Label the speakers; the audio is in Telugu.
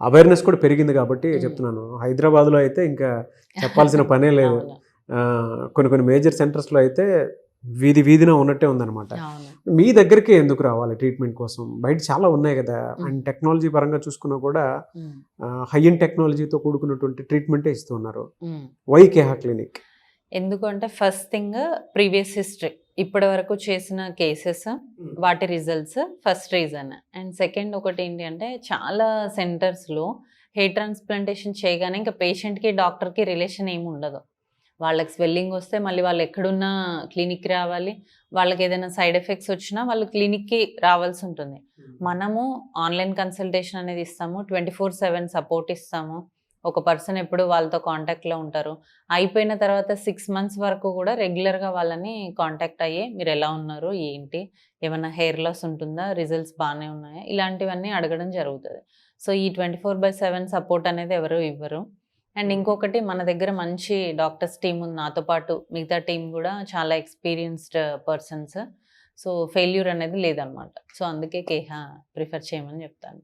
Speaker 1: అవేర్నెస్ కూడా పెరిగింది కాబట్టి చెప్తున్నాను. హైదరాబాద్లో అయితే ఇంకా చెప్పాల్సిన పనే లేదు. కొన్ని కొన్ని మేజర్ సెంటర్స్లో అయితే వీధి వీధిన ఉన్నట్టే ఉందన్నమాట. మీ దగ్గరికి ఎందుకు రావాలి ట్రీట్మెంట్ కోసం? బయట చాలా ఉన్నాయి కదా. అండ్ టెక్నాలజీ పరంగా చూసుకున్నా కూడా హై అండ్ టెక్నాలజీతో కూడుకున్నటువంటి ట్రీట్మెంటే ఇస్తున్నారు. వై కేహా క్లినిక్
Speaker 2: ఎందుకంటే ఫస్ట్ థింగ్ ప్రీవియస్ హిస్టరీ ఇప్పటి వరకు చేసిన కేసెస్ వాటి results first reason and second ఒకటి ఏంటి అంటే చాలా సెంటర్స్లో హెయిర్ ట్రాన్స్ప్లాంటేషన్ చేయగానే ఇంకా పేషెంట్కి డాక్టర్కి రిలేషన్ ఏమి ఉండదు. వాళ్ళకి స్వెల్లింగ్ వస్తే మళ్ళీ వాళ్ళు ఎక్కడున్నా క్లినిక్కి రావాలి. వాళ్ళకి ఏదైనా సైడ్ ఎఫెక్ట్స్ వచ్చినా వాళ్ళు క్లినిక్కి రావాల్సి ఉంటుంది. మనము ఆన్లైన్ కన్సల్టేషన్ అనేది ఇస్తాము ట్వంటీ ఫోర్ సెవెన్ సపోర్ట్ ఇస్తాము. ఒక పర్సన్ ఎప్పుడు వాళ్ళతో కాంటాక్ట్లో ఉంటారు. అయిపోయిన తర్వాత సిక్స్ మంత్స్ వరకు కూడా రెగ్యులర్గా వాళ్ళని కాంటాక్ట్ అయ్యి మీరు ఎలా ఉన్నారు ఏంటి ఏమైనా హెయిర్ లాస్ ఉంటుందా రిజల్ట్స్ బాగానే ఉన్నాయా ఇలాంటివన్నీ అడగడం జరుగుతుంది. సో ఈ twenty four by seven support అనేది ఎవరు ఇవ్వరు. అండ్ ఇంకొకటి మన దగ్గర మంచి డాక్టర్స్ టీం ఉంది. నాతో పాటు మిగతా టీం కూడా చాలా ఎక్స్పీరియన్స్డ్ పర్సన్స్ సో ఫెయిల్యూర్ అనేది లేదనమాట. సో అందుకే కేహా ప్రిఫర్ చేయమని చెప్తాను.